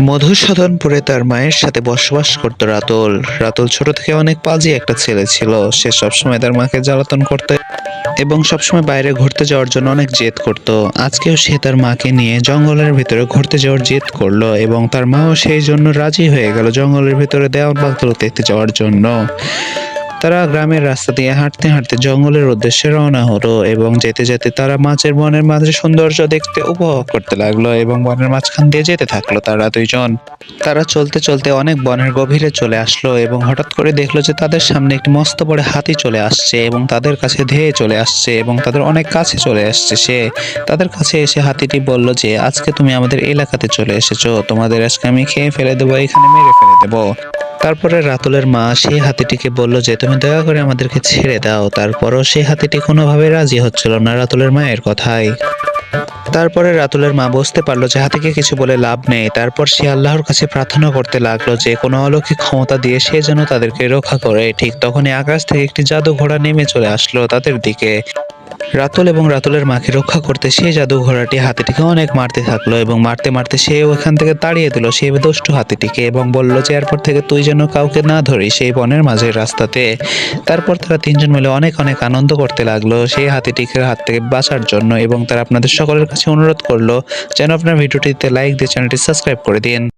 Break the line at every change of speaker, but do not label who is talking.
মধুসূদনপুরে তার মায়ের সাথে বসবাস করত রাতুল। রাতুল ছোট থেকে অনেক পাজি একটা ছেলে ছিল। সে সবসময় তার মাকে জ্বালাতন করতে এবং সবসময় বাইরে ঘুরতে যাওয়ার জন্য অনেক জেদ করত। আজকেও সে তার মাকে নিয়ে জঙ্গলের ভিতরে ঘুরতে যাওয়ার জেদ করল এবং তার মাও সেই জন্য রাজি হয়ে গেল জঙ্গলের ভিতরে দেওয়াল দেখতে যাওয়ার জন্য। তারা গ্রামের রাস্তা দিয়ে হাঁটতে হাঁটতে জঙ্গলের উদ্দেশ্যে রওনা হলো এবং যেতে যেতে তারা মাছের বনের মাঝে সৌন্দর্য দেখতে উপভোগ করতে লাগল এবং বনের মাঝখান দিয়ে যেতে থাকল তারা দুইজন। তারা চলতে চলতে অনেক বনের গভীরে চলে আসলো এবং হঠাৎ করে দেখল যে তাদের সামনে একটি মস্ত বড় হাতি চলে আসছে এবং তাদের কাছে ধেয়ে চলে আসছে এবং তাদের অনেক কাছে চলে আসছে সে। তাদের কাছে এসে হাতিটি বলল যে, আজকে তুমি আমাদের এলাকাতে চলে এসেছ। তোমাদের আজকে আমি খেয়ে ফেলে দেবো, এখানে মেরে ফেলে দেবো। তারপরে রাতুলের মা সেই হাতিটিকে বলল যে, তুমি দয়া করে আমাদেরকে ছেড়ে দাও। তারপরও সেই হাতিটি কোনোভাবে রাজি হচ্ছিল না রাতুলের মায়ের কথায়। তারপরে রাতুলের মা বুঝতে পারল যে হাতিকে কিছু বলে লাভ নেই। তারপর সে আল্লাহর কাছে প্রার্থনা করতে লাগল যে, কোনো অলৌকিক ক্ষমতা দিয়ে সে যেন তাদেরকে রক্ষা করে। ঠিক তখনই আকাশ থেকে একটি জাদু ঘোড়া নেমে চলে আসলো তাদের দিকে। রাতুল এবং রাতুলের মাকে রক্ষা করতে সেই জাদু ঘোড়াটি হাতিটিকে অনেক মারতে থাকল এবং মারতে মারতে সে ওখান থেকে তাড়িয়ে দিল সেই দুষ্টু হাতিটিকে এবং বলল যে, এরপর থেকে তুই যেন কাউকে না ধরিস সেই বনের মাঝের রাস্তাতে। তারপর তারা তিনজন মিলে অনেক অনেক আনন্দ করতে লাগল সেই হাতিটিকে হাত থেকে বাঁচার জন্য এবং তারা আপনাদের সকলের কাছে অনুরোধ করল যেন আপনার ভিডিওটিতে লাইক দিয়ে চ্যানেলটি সাবস্ক্রাইব করে দিন।